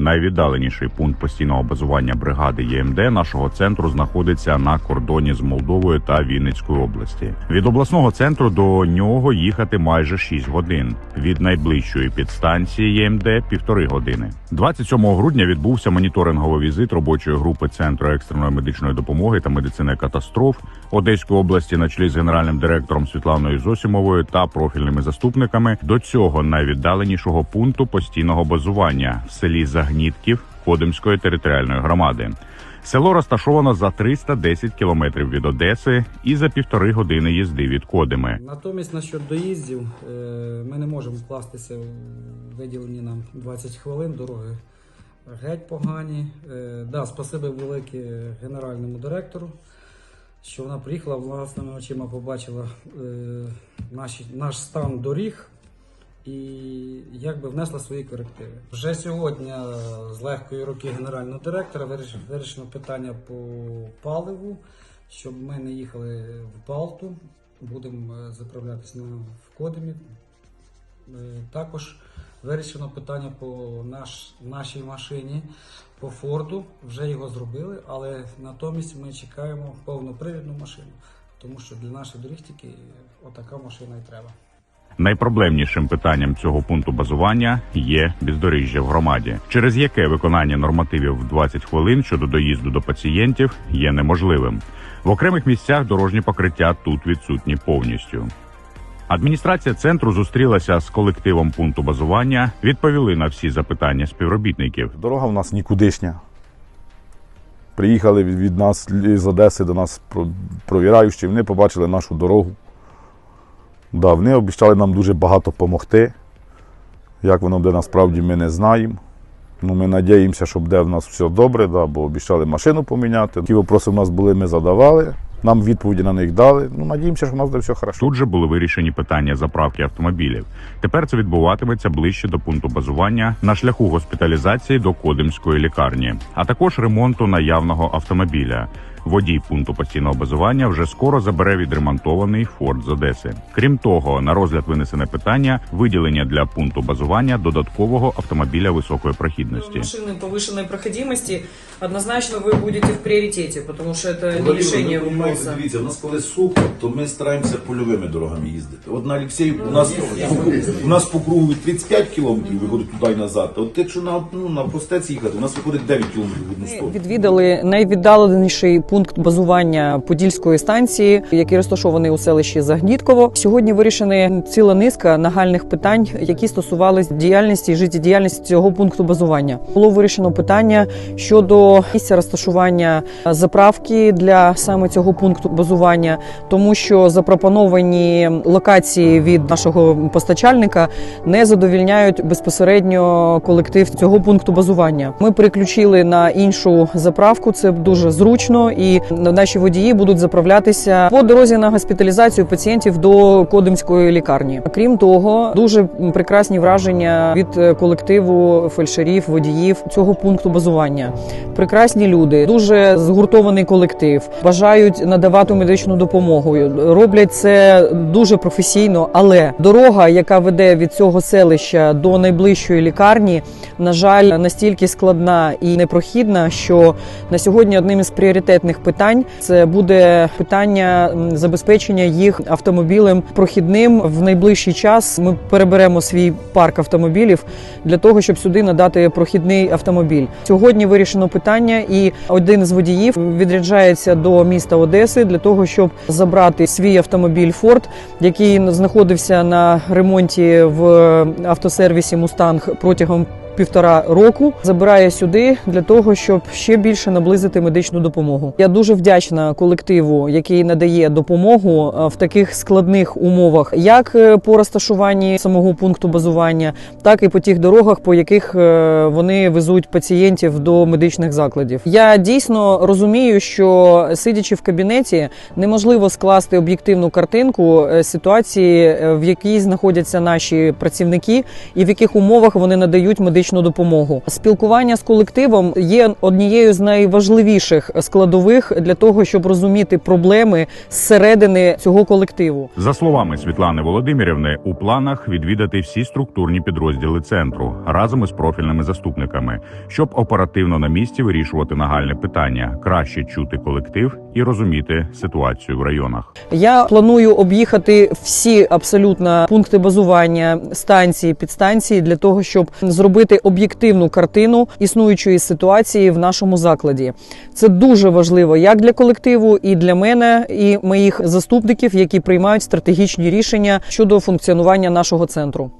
Найвіддаленіший пункт постійного базування бригади ЄМД нашого центру знаходиться на кордоні з Молдовою та Вінницькою області. Від обласного центру до нього їхати майже 6 годин. Від найближчої підстанції ЄМД півтори години. 27 грудня відбувся моніторинговий візит робочої групи центру екстреної медичної допомоги та медицини катастроф Одеської області на чолі з генеральним директором Світланою Зосімовою та профільними заступниками до цього найвіддаленішого пункту постійного базування в селі Загнітків Кодимської територіальної громади. Село розташовано за 310 кілометрів від Одеси і за півтори години їзди від Кодими. Натомість насчет доїздів е, ми не можемо вкластися в виділені нам 20 хвилин дороги. Геть погані. Е, Да, спасибі велике генеральному директору, що вона приїхала власними очима, побачила е, наші, наш стан доріг і якби внесла свої корективи. Вже сьогодні з легкої руки генерального директора виріш- вирішено питання по паливу, щоб ми не їхали в Балту. Будемо е, заправлятися на в Кодемі. Е, Також вирішено питання по наш, нашій машині, по Форду. Вже його зробили, але натомість ми чекаємо повнопривідну машину, тому що для наших доріг тільки отака машина і треба. Найпроблемнішим питанням цього пункту базування є бездоріжжя в громаді, через яке виконання нормативів в 20 хвилин щодо доїзду до пацієнтів є неможливим. В окремих місцях дорожні покриття тут відсутні повністю. Адміністрація центру зустрілася з колективом пункту базування, відповіли на всі запитання співробітників. Дорога в нас нікудишня. Приїхали від, нас з Одеси до нас про- провіраючі, вони побачили нашу дорогу. Да, вони обіцяли нам дуже багато допомогти. Як воно буде насправді, ми не знаємо. Ну, ми надіємося, що буде в нас все добре, да, бо обіцяли машину поміняти. Ті вопроси в нас були, ми задавали. Нам відповіді на них дали. Ну, надіємося, що в нас буде все хорошо. Тут же були вирішені питання заправки автомобілів. Тепер це відбуватиметься ближче до пункту базування на шляху госпіталізації до Кодимської лікарні, а також ремонту наявного автомобіля. Водій пункту постійного базування вже скоро забере відремонтований Форд з Одеси. Крім того, на розгляд винесене питання виділення для пункту базування додаткового автомобіля високої прохідності. Машины повышенной проходимости однозначно вы будете в приоритете, потому что это не решение ви розумієте, вопроса. Дивіться, у нас коли сухо, то ми стараємося польовими дорогами їздити. От на Олексію у нас по кругу- у нас по кругу 35 кілометрів виходить туди і назад. А от якщо на ну на простець їхати, у нас виходить 9 кілометрів в одну сторону. Відвідали найвіддаленіший пункт базування Подільської станції, який розташований у селищі Загнітково. Сьогодні вирішена ціла низка нагальних питань, які стосувалися діяльності і життєдіяльності цього пункту базування. Було вирішено питання щодо місця розташування заправки для саме цього пункту базування, тому що запропоновані локації від нашого постачальника не задовільняють безпосередньо колектив цього пункту базування. Ми переключили на іншу заправку. Це дуже зручно, і наші водії будуть заправлятися по дорозі на госпіталізацію пацієнтів до Кодимської лікарні. Крім того, дуже прекрасні враження від е, колективу фельдшерів, водіїв цього пункту базування. Прекрасні люди, дуже згуртований колектив, бажають надавати медичну допомогу. Роблять це дуже професійно, але дорога, яка веде від цього селища до найближчої лікарні, на жаль, настільки складна і непрохідна, що на сьогодні одним із пріоритетних питань це буде питання забезпечення їх автомобілем прохідним в найближчий час. Ми переберемо свій парк автомобілів для того, щоб сюди надати прохідний автомобіль. Сьогодні вирішено питання, і один з водіїв відряджається до міста Одеси для того, щоб забрати свій автомобіль Форд, який знаходився на ремонті в автосервісі Мустанг протягом. Півтора року забирає сюди для того, щоб ще більше наблизити медичну допомогу. Я дуже вдячна колективу, який надає допомогу е, в таких складних умовах, як е, по розташуванні самого пункту базування, так і по тих дорогах, по яких е, вони везуть пацієнтів до медичних закладів. Я дійсно розумію, що сидячи в кабінеті, неможливо скласти об'єктивну картинку ситуації, в якій знаходяться наші працівники, і в яких умовах вони надають медичну медичну допомогу. Спілкування з колективом є однією з найважливіших складових для того, щоб розуміти проблеми зсередини цього колективу. За словами Світлани Володимирівни, у планах відвідати всі структурні підрозділи центру разом із профільними заступниками, щоб оперативно на місці вирішувати нагальне питання, краще чути колектив і розуміти ситуацію в районах. Я планую об'їхати всі абсолютно пункти базування, станції, підстанції для того, щоб зробити об'єктивну картину існуючої ситуації в нашому закладі. Це дуже важливо як для колективу, і для мене, і моїх заступників, які приймають стратегічні рішення щодо функціонування нашого центру.